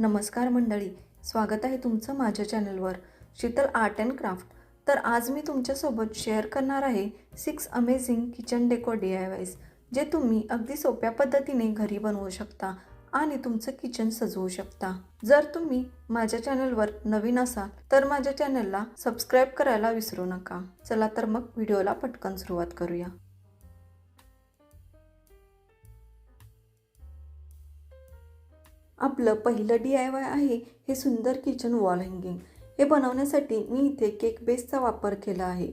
नमस्कार मंडळी स्वागत आहे तुमचं माझ्या चॅनलवर शीतल आर्ट अँड क्राफ्ट. तर आज मी तुमच्यासोबत शेअर करणार आहे six amazing kitchen decor D I Ys जे तुम्ही अगदी सोप्या पद्धतीने घरी बनवू शकता आणि तुमचं किचन सजवू शकता. जर तुम्ही माझ्या चॅनलवर नवीन असाल तर माझ्या चॅनलला सबस्क्राईब करायला विसरू नका. चला तर मग व्हिडिओला पटकन सुरुवात करूया. आपलं पहिलं डी आय वाय आहे हे सुंदर किचन वॉल हँगिंग हे बनवण्यासाठी मी इथे केक बेसचा वापर केला आहे.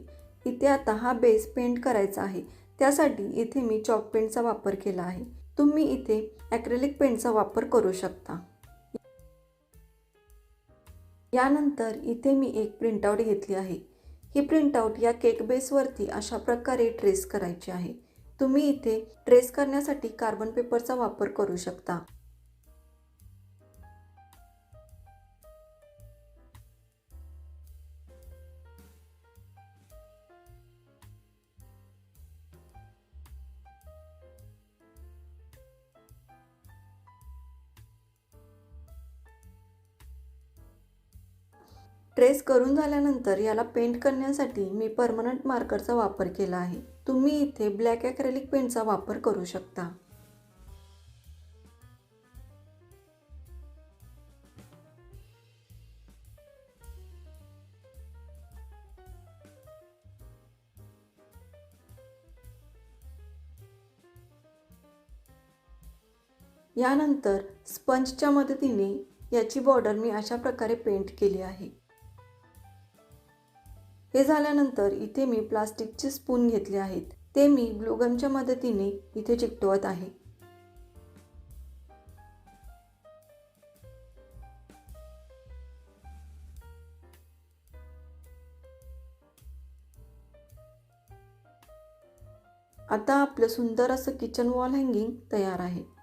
इथे आता हा बेस पेंट करायचा आहे. त्यासाठी इथे मी चॉक पेंटचा वापर केला आहे. तुम्ही इथे ॲक्रेलिक पेंटचा वापर करू शकता. यानंतर इथे मी एक प्रिंटआउट घेतली आहे. ही प्रिंटआउट या केक बेसवरती अशा प्रकारे ट्रेस करायची आहे. तुम्ही इथे ट्रेस करण्यासाठी कार्बन पेपरचा वापर करू शकता. ट्रेस करून झाल्यानंतर याला पेंट करण्यासाठी मी परमनंट मार्करचा वापर केला आहे. तुम्ही इथे ब्लॅक ॲक्रेलिक पेंटचा वापर करू शकता. यानंतर स्पंजच्या मदतीने याची बॉर्डर मी अशा प्रकारे पेंट केली आहे. हे झाल्यानंतर इथे मी प्लास्टिकचे स्पून घेतले आहेत. ते मी ब्लोगनच्या मदतीने इथे चिकटवत आहे. आता आपलं सुंदर असं किचन वॉल हँगिंग तयार आहे.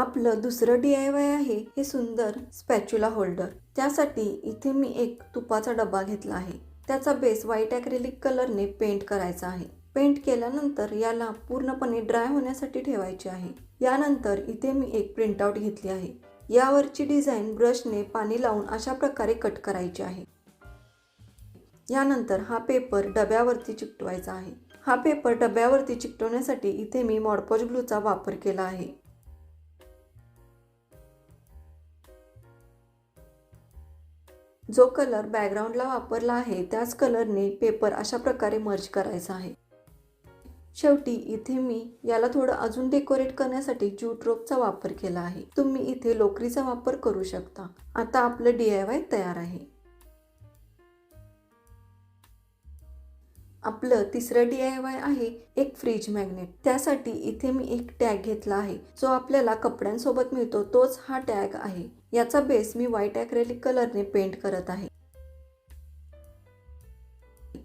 आपलं दुसरं डी आय वाय आहे हे सुंदर स्पॅच्युला होल्डर त्यासाठी इथे मी एक तुपाचा डबा घेतला आहे. त्याचा बेस व्हाईट ॲक्रेलिक कलरने पेंट करायचा आहे. पेंट केल्यानंतर याला पूर्णपणे ड्राय होण्यासाठी ठेवायचे आहे. यानंतर इथे मी एक प्रिंटआउट घेतली आहे. यावरची डिझाईन ब्रशने पाणी लावून अशा प्रकारे कट करायची आहे. यानंतर हा पेपर डब्यावरती चिकटवायचा आहे. हा पेपर डब्यावरती चिकटवण्यासाठी इथे मी मॉडपॉज ग्लूचा वापर केला आहे. जो कलर बॅकग्राऊंडला वापरला आहे त्याच कलरने पेपर अशा प्रकारे मर्ज करायचा आहे. शेवटी इथे मी याला थोडं अजून डेकोरेट करण्यासाठी ज्यूट रोपचा वापर केला आहे. तुम्ही इथे लोकरीचा वापर करू शकता. आता आपलं डी आय वाय तयार आहे. आपलं तिसरं डी आय वाय आहे एक फ्रीज मॅग्नेट त्यासाठी इथे मी एक टॅग घेतला आहे जो आपल्याला कपड्यांसोबत मिळतो तोच हा टॅग आहे. याचा बेस मी व्हाईट ॲक्रेलिक कलरने पेंट करत आहे.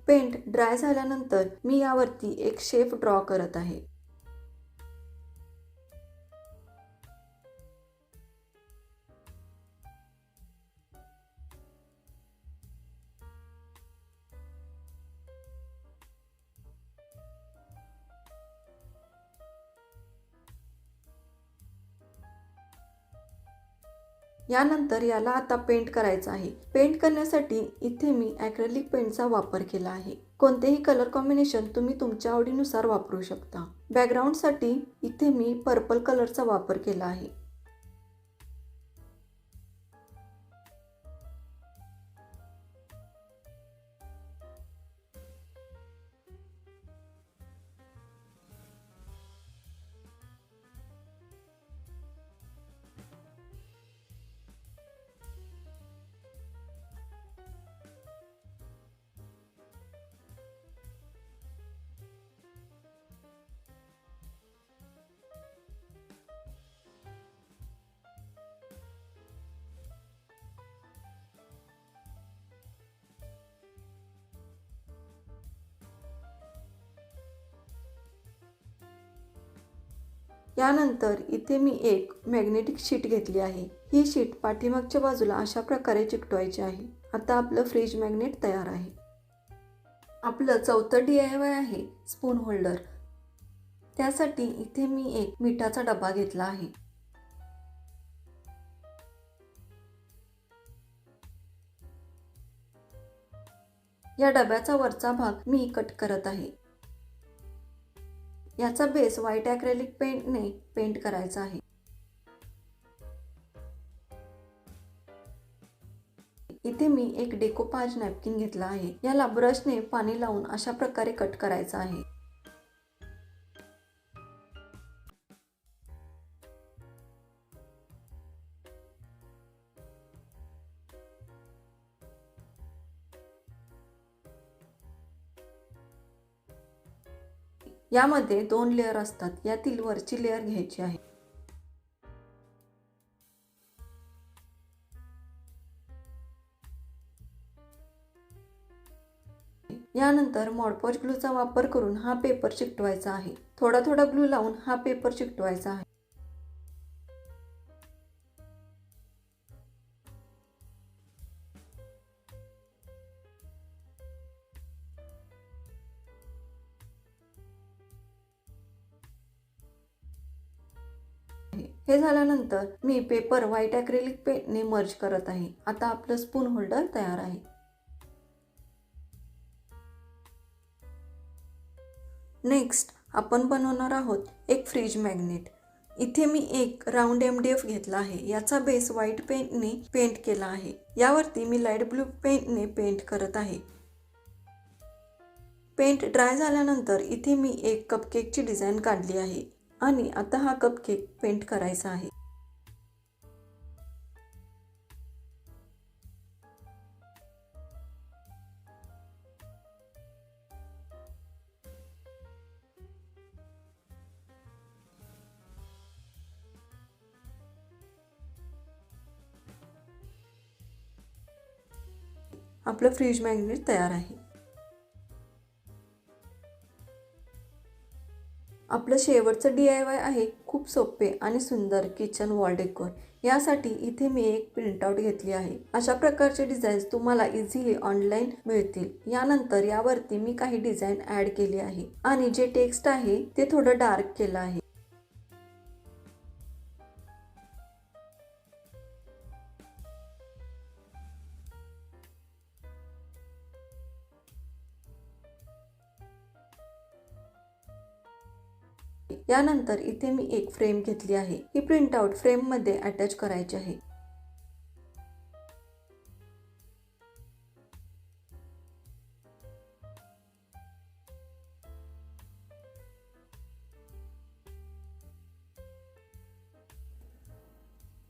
पेंट ड्राय झाल्यानंतर मी यावरती एक शेप ड्रॉ करत आहे. यानंतर याला आता पेंट करायचं आहे. पेंट करण्यासाठी इथे मी ॲक्रेलिक पेंटचा वापर केला आहे. कोणतेही कलर कॉम्बिनेशन तुम्ही तुमच्या आवडीनुसार वापरू शकता. बॅकग्राऊंडसाठी इथे मी पर्पल कलरचा वापर केला आहे. यानंतर इथे मी एक मॅग्नेटिक शीट घेतली आहे. ही शीट पाठीमागच्या बाजूला अशा प्रकारे चिकटवायची आहे. आता आपलं फ्रीज मॅग्नेट तयार आहे. आपलं चौथं डी आय वाय आहे स्पून होल्डर त्यासाठी इथे मी एक मिठाचा डबा घेतला आहे. या डब्याचा वरचा भाग मी कट करत आहे. याचा बेस व्हाईट ॲक्रेलिक पेंटने पेंट करायचा आहे. इथे मी एक डेकोपाज नॅपकिन घेतला आहे. याला ब्रशने पाणी लावून अशा प्रकारे कट करायचा आहे. यामध्ये दोन लेअर असतात. यातील वरची लेअर घ्यायची आहे. यानंतर मॉडपॉच ग्लूचा वापर करून हा पेपर चिकटवायचा आहे. थोडा थोडा ग्लू लावून हा पेपर चिकटवायचा आहे. हे झाल्यानंतर मी पेपर व्हाईट ॲक्रेलिक पेनने मर्ज करत आहे. आता आपलं स्पून होल्डर तयार आहे. नेक्स्ट आपण बनवणार आहोत एक फ्रीज मॅग्नेट इथे मी एक राऊंड एम डी एफ घेतला आहे. याचा बेस व्हाईट पेंटने पेंट केला आहे. यावरती मी लाइट ब्लू पेंटने पेंट करत आहे. पेंट ड्राय झाल्यानंतर इथे मी एक कपकेकची डिझाईन काढली आहे. आणि आता हा कपकेक पेंट करायचा आहे. आपलं फ्रीज मॅग्नेट तयार आहे. आपलं शेवटचं डी आय वाय आहे खूप सोपे आणि सुंदर किचन वॉल डेकोर यासाठी इथे मी एक प्रिंटआउट घेतली आहे. अशा प्रकारचे डिझाईन्स तुम्हाला इझिली ऑनलाईन मिळतील. यानंतर यावरती मी काही डिझाईन ॲड केली आहे. आणि जे टेक्स्ट आहे ते थोडं डार्क केलं आहे. यानंतर इथे मी एक फ्रेम घेतली आहे. ही प्रिंटआउट फ्रेममध्ये अटॅच करायची आहे.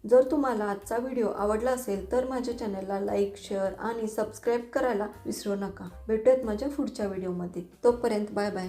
जर तुम्हाला आजचा व्हिडिओ आवडला असेल तर माझ्या चॅनलला लाईक शेअर आणि सबस्क्राईब करायला विसरू नका. भेटूयात माझ्या पुढच्या व्हिडिओमध्ये. तोपर्यंत बाय बाय.